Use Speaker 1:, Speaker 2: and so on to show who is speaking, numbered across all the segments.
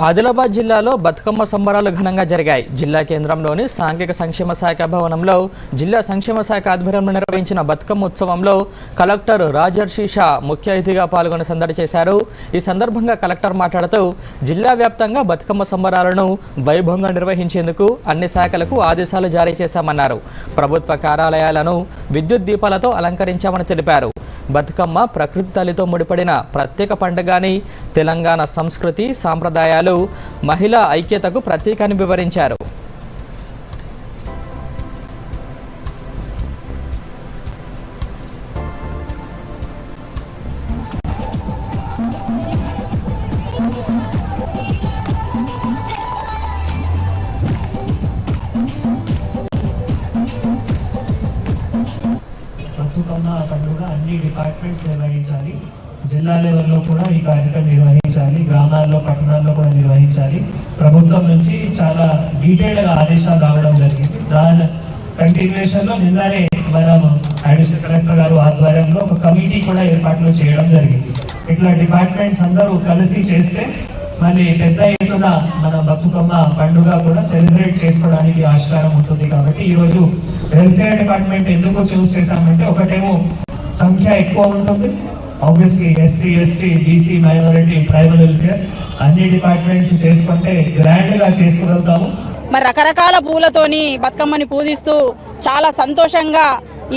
Speaker 1: ఆదిలాబాద్ జిల్లాలో బతుకమ్మ సంబరాలు ఘనంగా జరిగాయి. జిల్లా కేంద్రంలోని సాంఘిక సంక్షేమ శాఖ భవనంలో జిల్లా సంక్షేమ శాఖ ఆధ్వర్యంలో నిర్వహించిన బతుకమ్మ ఉత్సవంలో కలెక్టర్ రాజర్షి షా ముఖ్య అతిథిగా పాల్గొని సందడి చేశారు. ఈ సందర్భంగా కలెక్టర్ మాట్లాడుతూ జిల్లా వ్యాప్తంగా బతుకమ్మ సంబరాలను వైభవంగా నిర్వహించేందుకు అన్ని శాఖలకు ఆదేశాలు జారీ చేశామన్నారు. ప్రభుత్వ కార్యాలయాలను విద్యుత్ దీపాలతో అలంకరించామని తెలిపారు. బతుకమ్మ ప్రకృతి తల్లితో ముడిపడిన ప్రత్యేక పండుగని తెలంగాణ సంస్కృతి సాంప్రదాయాలు మహిళా ఐక్యతకు ప్రత్యేకాన్ని వివరించారు.
Speaker 2: బతుకమ్మ పండుగ అన్ని డిపార్ట్మెంట్స్ నిర్వహించాలి. జిల్లా లెవెల్లో కూడా ఈ కార్యక్రమం నిర్వహించాలి. గ్రామాల్లో పట్టణాల్లో కూడా నిర్వహించాలి. ప్రభుత్వం నుంచి చాలా డీటెయిల్డ్గా ఆదేశాలు రావడం జరిగింది. దాని కంటిన్యూషన్లో నిన్ననే మనం అడిషనల్ కలెక్టర్ గారు ఆధ్వర్యంలో ఒక కమిటీ కూడా ఏర్పాట్లు చేయడం జరిగింది. ఇట్లా డిపార్ట్మెంట్స్ అందరూ కలిసి చేస్తే మళ్ళీ పెద్ద ఎత్తున మన బతుకమ్మ పండుగ కూడా సెలబ్రేట్ చేసుకోవడానికి ఆస్కారం ఉంటుంది కాబట్టి ఈరోజు వెల్ఫేర్ డిపార్ట్మెంట్ ఎందుకు చూస్ చేశామంటే ఒకటేమో సంఖ్య ఎక్కువ ఉంటుంది. Obviously SC ST BC minority tribal welfare అన్ని డిపార్ట్మెంట్స్ చేసుకుంటే గ్రాండ్గా చేసుకోగలుగుతాము
Speaker 3: మరి రకరకాల పూలతోని బతుకమ్మని పూజిస్తూ చాలా సంతోషంగా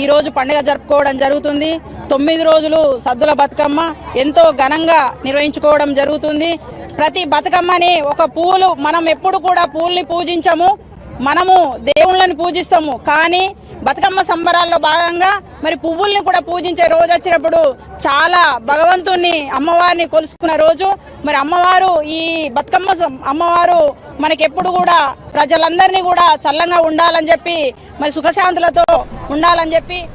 Speaker 3: ఈరోజు పండుగ జరుపుకోవడం జరుగుతుంది. తొమ్మిది రోజులు సద్దుల బతుకమ్మ ఎంతో ఘనంగా నిర్వహించుకోవడం జరుగుతుంది. ప్రతి బతుకమ్మని ఒక పూలు మనం ఎప్పుడు కూడా పూల్ని పూజించము. మనము దేవుళ్ళని పూజిస్తాము. కానీ బతుకమ్మ సంబరాల్లో భాగంగా మరి పువ్వుల్ని కూడా పూజించే రోజు వచ్చినప్పుడు చాలా భగవంతుణ్ణి అమ్మవారిని కొలుసుకున్న రోజు. మరి అమ్మవారు ఈ బతుకమ్మ సం- అమ్మవారు మనకెప్పుడు కూడా ప్రజలందరినీ కూడా చల్లంగా ఉండాలని చెప్పి మరి సుఖశాంతులతో ఉండాలని చెప్పి